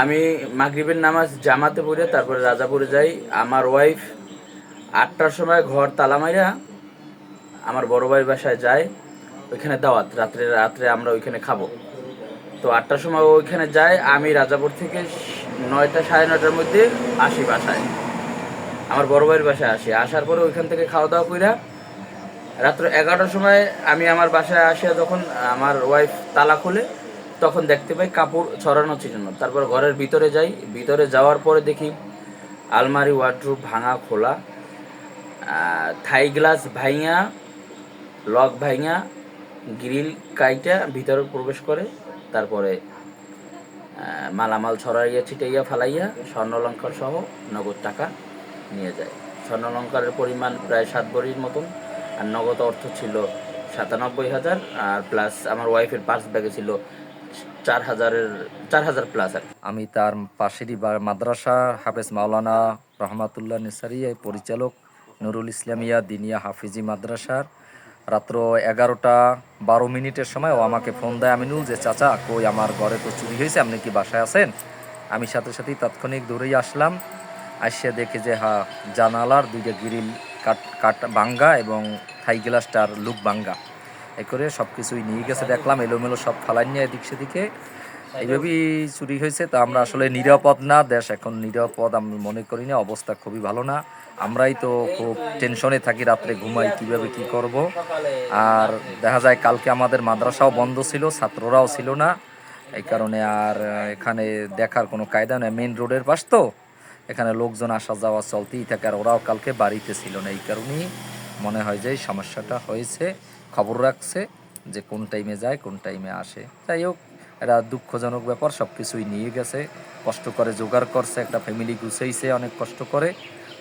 আমি মাগরিবের নামাজ জামাতে পড়ে, তারপরে রাজাপুরে যাই। আমার ওয়াইফ আটটার সময় ঘর তালা মাইরা আমার বড় ভাইয়ের বাসায় যায়, ওইখানে দাওয়াত। রাত্রে রাত্রে আমরা ওইখানে খাব। তো আটটার সময় ওইখানে যায়, আমি রাজাপুর থেকে নয়টা, সাড়ে নয়টার মধ্যে আসি বাসায়। আমার বড় ভাইয়ের বাসায় আসি। আসার পরে ওইখান থেকে খাওয়া দাওয়া কইরা রাত্র এগারোটার সময় আমি আমার বাসায় আসিয়া যখন আমার ওয়াইফ তালা খুলে তখন দেখতে পাই কাপড় ছড়ানো ছিটানো তারপর ঘরের ভিতরে যাই, ভিতরে যাওয়ার পরে দেখি আলমারি ওয়ার্ড্রোব ভাঙা, খোলা। থাই গ্লাস ভাইয়া লক ভাইয়া গ্রিল কাইটা ভিতরে প্রবেশ করে, তারপরে মালামাল ছড়াইয়া, ছিটাইয়া, ফালাইয়া, স্বর্ণলঙ্কার সহ নগদ টাকা নিয়ে যায়। স্বর্ণলঙ্কারের পরিমাণ প্রায় সাত ভরির মতন, আর নগদ অর্থ ছিল সাতানব্বই হাজার, আর প্লাস আমার ওয়াইফের পার্স ব্যাগে ছিল চার হাজারের, চার হাজার প্লাস আর আমি তার পাশেরই মাদ্রাসা হাফেজ মাওলানা রহমাতুল্লাহ নিসারি পরিচালক নুরুল ইসলামিয়া দিনিয়া হাফিজি মাদ্রাসার। রাত্র এগারোটা বারো মিনিটের সময় ও আমাকে ফোন দেয়, আমিনুল, যে চাচা, কই আমার ঘরে তো চুরি হয়েছে, আপনি কি বাসায় আছেন? আমি সাথে সাথেই তাৎক্ষণিক দৌড়েই আসলাম। আসিয়া দেখি যে, হা, জানালার দুইটা গ্রিল কাট কাট বাঙ্গা এবং থাই গ্লাসটার লুক বাঙ্গা এ করে সব কিছুই নিয়ে গেছে। দেখলাম এলোমেলো সব ফালাই নিয়ে এদিক সেদিকে। এইভাবেই চুরি হয়েছে। তা আমরা আসলে নিরাপদ না। দেশ এখন নিরাপদ। আমি মনে করি না, অবস্থা খুবই ভালো না। আমরাই তো খুব টেনশনে থাকি রাত্রে ঘুমাই, কীভাবে কি করব? আর দেখা যায় কালকে আমাদের মাদ্রাসাও বন্ধ ছিল, ছাত্ররাও ছিল না। এই কারণে আর এখানে দেখার কোনো কায়দা নেই। মেইন রোডের পাশ তো। এখানে লোকজন আসা যাওয়া চলতেই থাকে। আর ওরাও কালকে বাড়িতে ছিল না। এই কারণেই মনে হয় যে সমস্যাটা হয়েছে, খবর রাখছে যে কোন টাইমে যায়, কোন টাইমে আসে। যাই হোক, এটা দুঃখজনক ব্যাপার সব কিছুই নিয়ে গেছে। কষ্ট করে জোগাড় করছে, একটা ফ্যামিলি গুছাইছে, অনেক কষ্ট করে।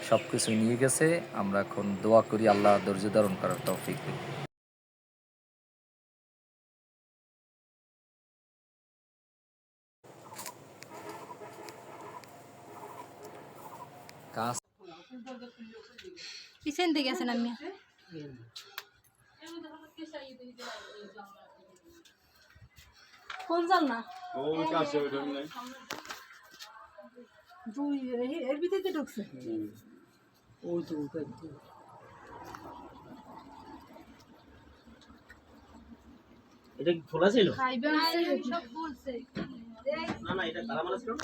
সব কিছুই নিয়ে গেছে। আমরা এখন দোয়া করি আল্লাহ ধৈর্য ধারণ করার তৌফিক কাজ পিছন দিকে আছেন আমি কোন জাল না? দুই এ- এর ভিতরে ঢুকছে? এটা কি খোলা ছিল? খাইবে সব বলছে। না না এটা তালা মারা ছিল না?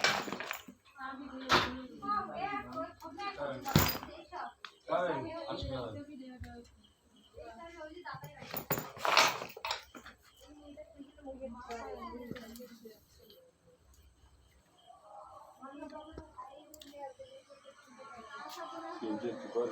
有点奇怪了。